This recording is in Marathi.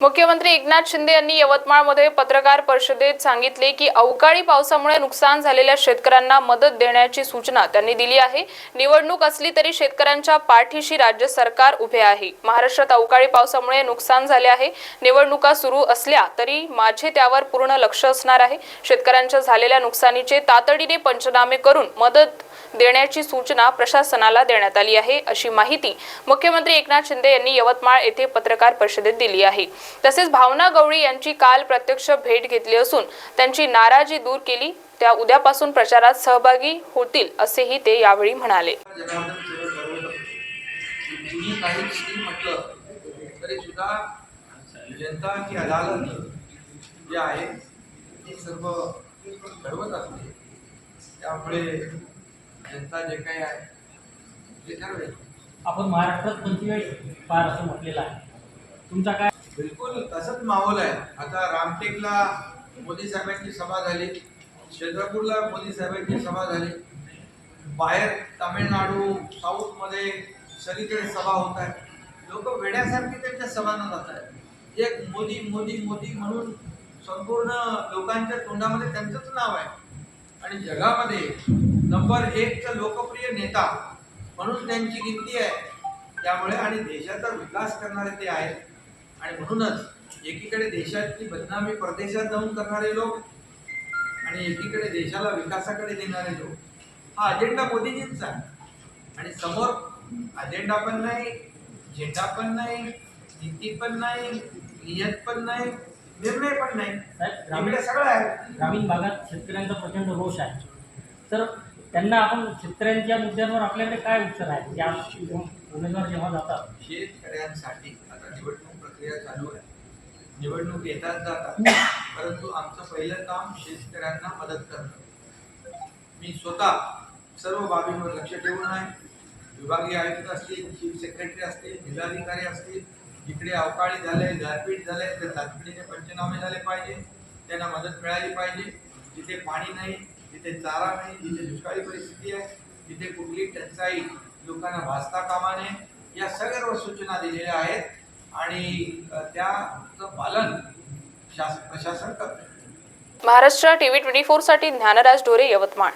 मुख्यमंत्री एकनाथ शिंदे यांनी यवतमाळमध्ये पत्रकार परिषदेत सांगितले की अवकाळी पावसामुळे नुकसान झालेल्या शेतकऱ्यांना मदत देण्याची सूचना त्यांनी दिली आहे. निवडणूक असली तरी शेतकऱ्यांच्या पाठीशी राज्य सरकार उभे आहे. महाराष्ट्रात अवकाळी पावसामुळे नुकसान झाले आहे. निवडणुका सुरू असल्या तरी माझे त्यावर पूर्ण लक्ष असणार आहे. शेतकऱ्यांच्या झालेल्या नुकसानीचे तातडीने पंचनामे करून मदत देण्याची सूचना प्रशासनाला देण्यात आली आहे अशी माहिती मुख्यमंत्री एकनाथ शिंदे यांनी यवतमाळ येथे पत्रकार परिषदेत दिली आहे. तसेच भावना गवळी यांची काल प्रत्यक्ष भेट घेतली असून त्यांची नाराजी दूर केली त्या उद्यापासून प्रचारात सहभागी होतील असेही ते यावेळी म्हणाले. जनता की अदालत जे आहे ते सर्व घडवत असते. त्यामुळे जनता जे काही आहे ते ठरवेल आपण महाराष्ट्रात पंचवीस पार असं म्हटलेलं आहे. तुमचा काय? बिलकुल तसंच माहोल आहे. आता रामटेकला मोदी साहेबांची सभा झाली चंद्रपूरला मोदी साहेबांची सभा झाली. बाहेर तामिळनाडू साऊथमध्ये सगळीकडे सभा होत आहे. लोक वेड्यासारखी त्यांच्या सभांना जात आहेत. एक मोदी मोदी मोदी म्हणून संपूर्ण लोकांच्या तोंडामध्ये त्यांचंच नाव आहे. आणि जगामध्ये नंबर एकचा लोकप्रिय नेता म्हणून त्यांची गिनती आहे. त्यामुळे आणि देशाचा विकास करणारे ते आहेत. आणि म्हणूनच एकीकडे देशाची बदनामी परदेशात जाऊन करणारे लोक आणि एकीकडे देशाला विकासाकडे नेणारे लोक. हा अजेंडा मोदीजींचा आहे. आणि समोर अजेंडा पण नाही झेंडा पण नाही नीती पण नाही नियत पण नाही निर्णय पण नाही. साहेब ग्रामीण सगळं आहे. ग्रामीण भागात शेतकऱ्यांचा प्रचंड रोष आहे. तर त्यांना आपण शेतकऱ्यांच्या मुद्द्यांवर आपल्याकडे काय उत्तर आहे? ज्या उमेदवार जेव्हा जातात. शेतकऱ्यांसाठी आता निवडणूक प्रक्रिया चालू आहे. निवडणूक येतात जातात. परंतु आमचं पहिलं काम शेतकऱ्यांना मदत करणं. मी स्वतः सर्व बाबींवर लक्ष ठेवून आहे. विभागीय आयुक्त असतील चीफ सेक्रेटरी असतील जिल्हाधिकारी असतील जिकडे अवकाळी झाले गारपीट झाले त्या तातडीने पंचनामे झाले पाहिजे. त्यांना मदत मिळाली पाहिजे. जिथे पाणी नाही जिथे चारा नाही जिथे दुष्काळी परिस्थिती आहे तिथे कुठली टंचाई लोकांना भासता कामा नये या सर्व सूचना दिलेल्या आहेत आणि त्याचं पालन शासन प्रशासन करतं महाराष्ट्र टीव्ही ट्वेंटी फोरसाठी ज्ञानराज ढोरे यवतमाळ.